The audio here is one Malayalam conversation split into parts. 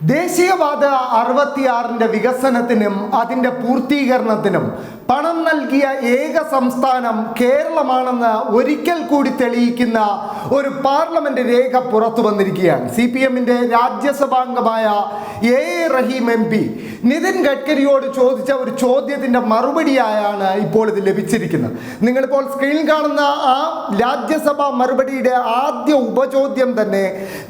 ദേശീയപാത അറുപത്തിയാറിന്റെ വികസനത്തിനും അതിന്റെ പൂർത്തീകരണത്തിനും പണം നൽകിയ ഏക സംസ്ഥാനം കേരളമാണെന്ന് ഒരിക്കൽ കൂടി തെളിയിക്കുന്ന ഒരു പാർലമെന്റ് രേഖ പുറത്തു വന്നിരിക്കുകയാണ്. സി പി എമ്മിന്റെ രാജ്യസഭാംഗമായ A Rahim M P. Nitin ഗഡ്കരിയോട് ചോദിച്ച ഒരു ചോദ്യത്തിന്റെ മറുപടിയായാണ് ഇപ്പോൾ ഇത് ലഭിച്ചിരിക്കുന്നത്. നിങ്ങളിപ്പോൾ സ്ക്രീനിൽ കാണുന്ന ആ രാജ്യസഭാ മറുപടിയുടെ ആദ്യ ഉപചോദ്യം തന്നെ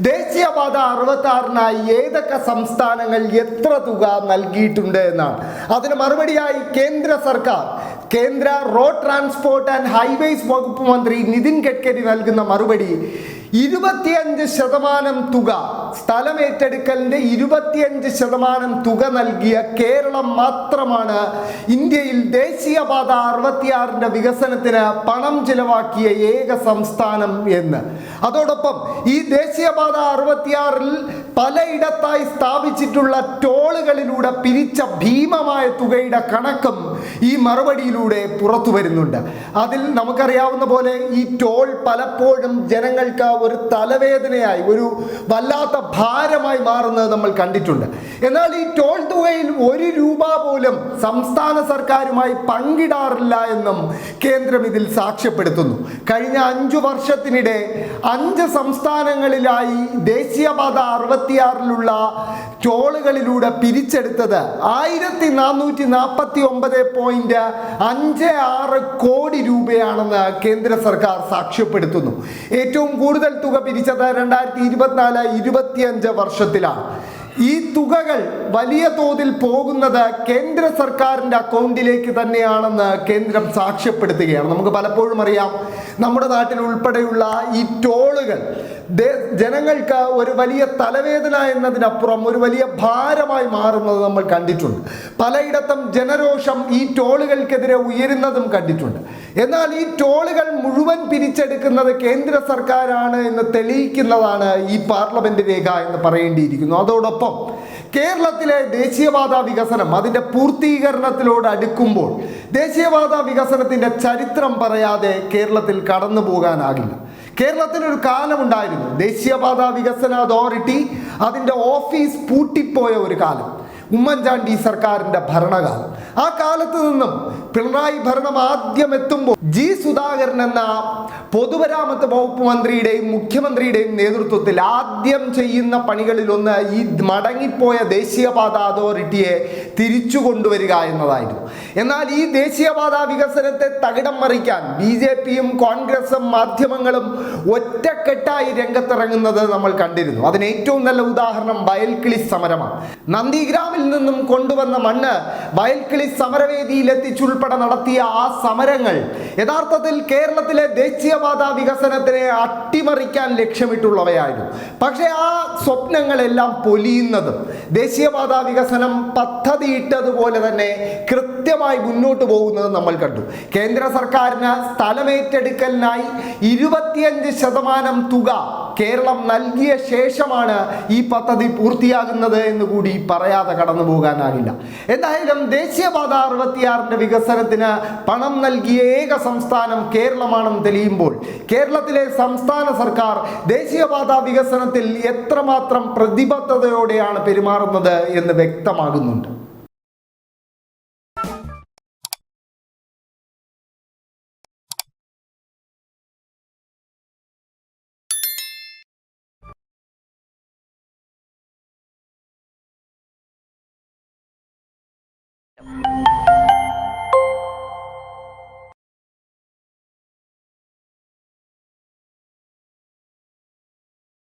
ദേശീയപാത അറുപത്തി ആറിനായി ഏതൊക്കെ സംസ്ഥാനങ്ങൾ എത്ര തുക നൽകിയിട്ടുണ്ട് എന്നാണ്. അതിന് മറുപടിയായി കേന്ദ്ര സർക്കാർ കേന്ദ്ര റോഡ് ട്രാൻസ്പോർട്ട് ആൻഡ് ഹൈവേസ് വകുപ്പ് മന്ത്രി നിതിൻ ഗഡ്കരി നൽകുന്ന മറുപടി ഇരുപത്തിയഞ്ച് ശതമാനം തുക സ്ഥലം ഏറ്റെടുക്കലിന്റെ ഇരുപത്തിയഞ്ച് ശതമാനം തുക നൽകിയ കേരളം മാത്രമാണ് ഇന്ത്യയിൽ ദേശീയപാത അറുപത്തിയാറിന്റെ വികസനത്തിന് പണം ചിലവാക്കിയ ഏക സംസ്ഥാനം എന്ന്. അതോടൊപ്പം ഈ ദേശീയപാത അറുപത്തിയാറിൽ പലയിടത്തായി സ്ഥാപിച്ചിട്ടുള്ള ടോളുകളിലൂടെ പിരിച്ച ഭീമമായ തുകയുടെ കണക്കും ഈ മറുപടിയിലൂടെ പുറത്തു വരുന്നുണ്ട്. അതിൽ നമുക്കറിയാവുന്ന പോലെ ഈ ടോൾ പലപ്പോഴും ജനങ്ങൾക്ക് ഒരു തലവേദനയായി ഒരു വല്ലാത്ത ഭാരമായി മാറുന്നത് നമ്മൾ കണ്ടിട്ടുണ്ട്. എന്നാൽ ഈ ടോൾ തുകയിൽ ഒരു രൂപ പോലും സംസ്ഥാന സർക്കാരുമായി പങ്കിടാറില്ല എന്നും കേന്ദ്രം ഇതിൽ സാക്ഷ്യപ്പെടുത്തുന്നു. കഴിഞ്ഞ അഞ്ചു വർഷത്തിനിടെ അഞ്ച് സംസ്ഥാനങ്ങളിലായി ദേശീയപാത അറുപത്തിയാറിലുള്ള ടോളുകളിലൂടെ പിരിച്ചെടുത്തത് ആയിരത്തി നാനൂറ്റി നാൽപ്പത്തി ഒമ്പത് പോയിന്റ് അഞ്ച് ആറ് കോടി രൂപയാണെന്ന് കേന്ദ്ര സർക്കാർ സാക്ഷ്യപ്പെടുത്തുന്നു. ഏറ്റവും കൂടുതൽ തുക പിരിച്ചത് രണ്ടായിരത്തി ഇരുപത്തിനാല് ഇരുപത്തിയഞ്ച് വർഷത്തിലാണ്. ഈ തുകകൾ വലിയ തോതിൽ പോകുന്നത് കേന്ദ്ര സർക്കാരിന്റെ അക്കൗണ്ടിലേക്ക് തന്നെയാണെന്ന് കേന്ദ്രം സാക്ഷ്യപ്പെടുത്തുകയാണ്. നമുക്ക് പലപ്പോഴും അറിയാം നമ്മുടെ നാട്ടിൽ ഉൾപ്പെടെയുള്ള ഈ ടോളുകൾ ജനങ്ങൾക്ക് ഒരു വലിയ തലവേദന എന്നതിനപ്പുറം ഒരു വലിയ ഭാരമായി മാറുന്നത് നമ്മൾ കണ്ടിട്ടുണ്ട്. പലയിടത്തും ജനരോഷം ഈ ടോളുകൾക്കെതിരെ ഉയരുന്നതും കണ്ടിട്ടുണ്ട്. എന്നാൽ ഈ ടോളുകൾ മുഴുവൻ പിരിച്ചെടുക്കുന്നത് കേന്ദ്ര സർക്കാരാണ് എന്ന് തെളിയിക്കുന്നതാണ് ഈ പാർലമെന്റ് രേഖ എന്ന് പറയേണ്ടിയിരിക്കുന്നു. അതോടൊപ്പം കേരളത്തിലെ ദേശീയപാത വികസനം അതിന്റെ പൂർത്തീകരണത്തിലോട് അടുക്കുമ്പോൾ ദേശീയപാത വികസനത്തിന്റെ ചരിത്രം പറയാതെ കേരളത്തിൽ കടന്നു പോകാനാകില്ല. കേരളത്തിനൊരു കാലമുണ്ടായിരുന്നു. ദേശീയപാത വികസന അതോറിറ്റി അതിന്റെ ഓഫീസ് പൂട്ടിപ്പോയ ഒരു കാലം. ഉമ്മൻചാണ്ടി സർക്കാരിന്റെ ഭരണകാലം. ആ കാലത്ത് നിന്നും പിണറായി ഭരണം ആദ്യം എത്തുമ്പോൾ ജി സുധാകരൻ എന്ന പൊതുമരാമത്ത് വകുപ്പ് മന്ത്രിയുടെയും മുഖ്യമന്ത്രിയുടെയും നേതൃത്വത്തിൽ ആദ്യം ചെയ്യുന്ന പണികളിലൊന്ന് ഈ മടങ്ങിപ്പോയ ദേശീയപാത അതോറിറ്റിയെ തിരിച്ചു കൊണ്ടുവരിക എന്നതായിരുന്നു. എന്നാൽ ഈ ദേശീയപാത വികസനത്തെ തകിടം മറിക്കാൻ ബി ജെ പിയും കോൺഗ്രസും മാധ്യമങ്ങളും ഒറ്റക്കെട്ടായി രംഗത്തിറങ്ങുന്നത് നമ്മൾ കണ്ടിരുന്നു. അതിന് ഏറ്റവും നല്ല ഉദാഹരണം വയൽക്കിളി സമരമാണ്. നന്ദിഗ്രാമിൽ നിന്നും കൊണ്ടുവന്ന മണ്ണ് വയൽക്കിളി സമരവേദിയിൽ എത്തിച്ചുൾപ്പെടെ നടത്തിയ ആ സമരങ്ങൾ യഥാർത്ഥത്തിൽ കേരളത്തിലെ ദേശീയപാത വികസനത്തിനെ അട്ടിമറിക്കാൻ ലക്ഷ്യമിട്ടുള്ളവയായിരുന്നു. പക്ഷേ ആ സ്വപ്നങ്ങളെല്ലാം പൊലിയുന്നത് ദേശീയപാത വികസനം പദ്ധതിയിട്ടതുപോലെ തന്നെ കൃത്യമായി മുന്നോട്ട് പോകുന്നത് നമ്മൾ കണ്ടു. കേന്ദ്ര സർക്കാരിന് സ്ഥലമേറ്റെടുക്കലിനായി ഇരുപത്തിയഞ്ച് ശതമാനം തുക കേരളം നൽകിയ ശേഷമാണ് ഈ പദ്ധതി പൂർത്തിയാകുന്നത് എന്ന് കൂടി പറയാതെ കടന്നു പോകാനാകില്ല. എന്തായാലും ദേശീയപാത അറുപത്തിയാറിന്റെ വികസനത്തിന് പണം നൽകിയ ഏക സംസ്ഥാനം കേരളമാണെന്ന് തെളിയുമ്പോൾ കേരളത്തിലെ സംസ്ഥാന സർക്കാർ ദേശീയപാത വികസനത്തിൽ എത്രമാത്രം പ്രതിബദ്ധതയോടെയാണ് പെരുമാറുന്നത് എന്ന് വ്യക്തമാകുന്നുണ്ട്.